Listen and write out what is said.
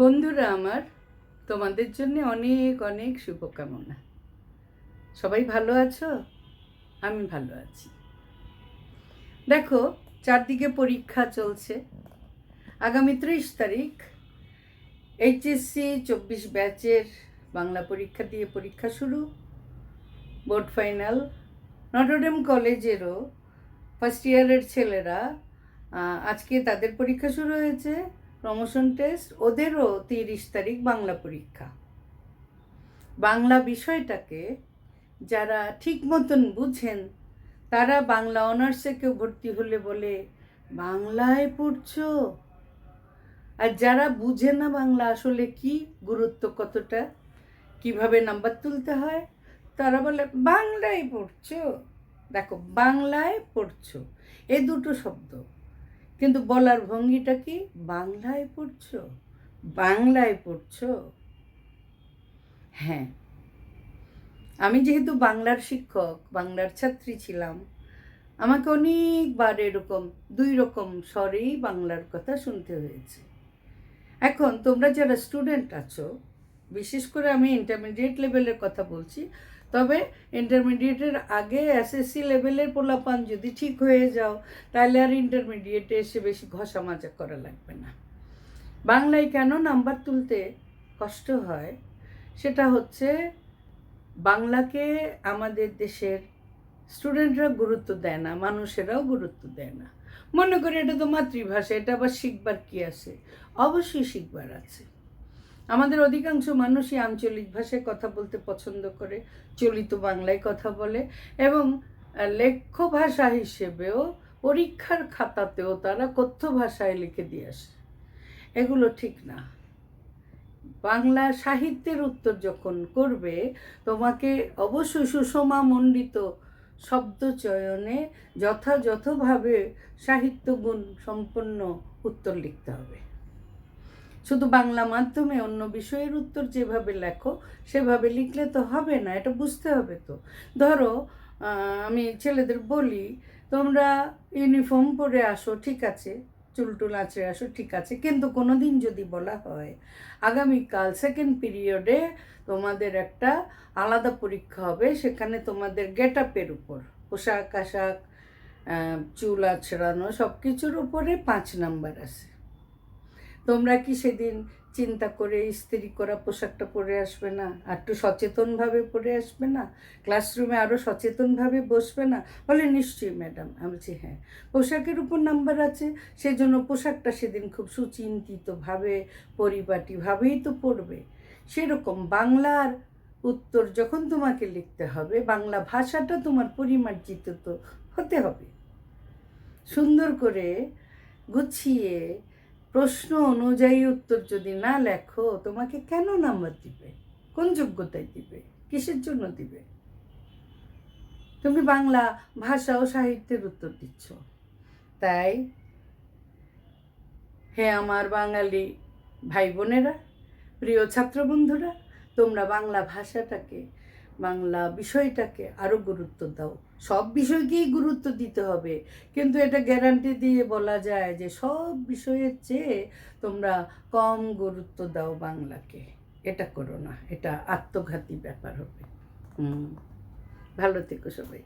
বন্ধুরা আমার, তোমাদের জন্য অনেক অনেক শুভকামনা। সবাই ভালো আছো? আমি ভালো আছি। দেখো, চারদিকে পরীক্ষা চলছে। আগামী ত্রিশ তারিখ এইচএসসি চব্বিশ ব্যাচের বাংলা পরীক্ষা দিয়ে পরীক্ষা শুরু। Board final. নটরডেম কলেজেরও ফার্স্ট ইয়ারের ছেলেরা আজকে তাদের পরীক্ষা শুরু হয়েছে। প্রমোশন টেস্ট ওদেরও তিরিশ তারিখ বাংলা পরীক্ষা। বাংলা বিষয়টাকে যারা ঠিক মতন বুঝেন, তারা বাংলা অনার্সে কেউ ভর্তি হলে বলে, বাংলায় পড়ছো? আর যারা বুঝে না বাংলা আসলে কি, গুরুত্ব কতটা, কীভাবে নাম্বার তুলতে হয়, তারা বলে, বাংলায় পড়ছো? দেখো, বাংলায় পড়ছো। এ দুটো শব্দ। কিন্তু বলার ভঙ্গিটা কি? বাংলায় পড়ছো? বাংলায় পড়ছো? হ্যাঁ। আমি যেহেতু বাংলার শিক্ষক, বাংলার ছাত্রী ছিলাম, আমাকে অনেকবার এরকম দুই রকম স্বরেই বাংলার কথা শুনতে হয়েছে। এখন তোমরা যারা স্টুডেন্ট আছো, বিশেষ করে আমি ইন্টারমিডিয়েট লেভেলের কথা বলছি তবে ইন্টারমিডিয়েটের আগে এসএসসি লেভেলের পোলাপান যদি ঠিক হয়ে যাও, তাহলে আর ইন্টারমিডিয়েটে এসে বেশি ঘষা মাজা করা লাগবে না। বাংলায় কেন নাম্বার তুলতে কষ্ট হয়? সেটা হচ্ছে বাংলাকে আমাদের দেশের স্টুডেন্টরা গুরুত্ব দেয় না, মানুষেরাও গুরুত্ব দেয় না। মনে করে এটা তো মাতৃভাষা, এটা আবার শিখবার কি আছে? অবশ্যই শিখবার আছে। আমাদের অধিকাংশ মানুষই আঞ্চলিক ভাষায় কথা বলতে পছন্দ করে, চলিত বাংলায় কথা বলে এবং লেখ্য ভাষা হিসেবেও পরীক্ষার খাতাতেও তারা কথ্য ভাষায় লিখে দিয়ে আসে। এগুলো ঠিক না। বাংলা সাহিত্যের উত্তর যখন করবে, তোমাকে অবশ্যই সুষমা মণ্ডিত শব্দ চয়নে যথাযথভাবে সাহিত্যগুণ সম্পন্ন উত্তর লিখতে হবে। শুধু বাংলা মাধ্যমে, অন্য বিষয়ের উত্তর যেভাবে লেখো, সেভাবে লিখলে তো হবে না, এটা বুঝতে হবে তো। ধরো আমি ছেলেদের বলি, তোমরা ইউনিফর্ম পরে আসো, ঠিক আছে চুলটুল আঁচড়ে আসো, ঠিক আছে, কিন্তু কোনো দিন যদি বলা হয়, আগামীকাল সেকেন্ড পিরিয়ডে তোমাদের একটা আলাদা পরীক্ষা হবে, সেখানে তোমাদের গেট আপের উপর পোশাক আশাক চুল আছড়ানো সব কিছুর উপরে পাঁচ নাম্বার আছে। তোমরা কি সেদিন চিন্তা করে ইস্ত্রি করা, পোশাকটা পরে আসবে না? একটু সচেতনভাবে পরে আসবে না? ক্লাসরুমে আরও সচেতনভাবে বসবে না? বলে, নিশ্চয়ই, ম্যাডাম। আমি বলছি হ্যাঁ। পোশাকের উপর নাম্বার আছে, সেজন্য পোশাকটা সেদিন খুব সুচিন্তিতভাবে, পরিপাটিভাবেই তো পড়বে সেরকম বাংলার উত্তর যখন তোমাকে লিখতে হবে, বাংলা ভাষাটা তোমার পরিমার্জিত তো হতে হবে। সুন্দর করে গুছিয়ে প্রশ্ন অনুযায়ী উত্তর যদি না লেখো, তোমাকে কেন নাম্বার দিবে? কোন যোগ্যতায় দিবে? কিসের জন্য দিবে? তুমি বাংলা ভাষা ও সাহিত্যের উত্তর দিচ্ছ। তাই, হে আমার বাঙালি ভাই বোনেরা প্রিয় ছাত্র বন্ধুরা তোমরা বাংলা ভাষাটাকে বাংলা বিষয়টাকে আরও গুরুত্ব দাও। সব বিষয়কেই গুরুত্ব দিতে হবে। কিন্তু এটা গ্যারান্টি দিয়ে বলা যায় যে সব বিষয়ের চেয়ে তোমরা কম গুরুত্ব দাও বাংলাকে। এটা করো না, এটা আত্মঘাতী ব্যাপার হবে। হুম। ভালো থেকো সবাই।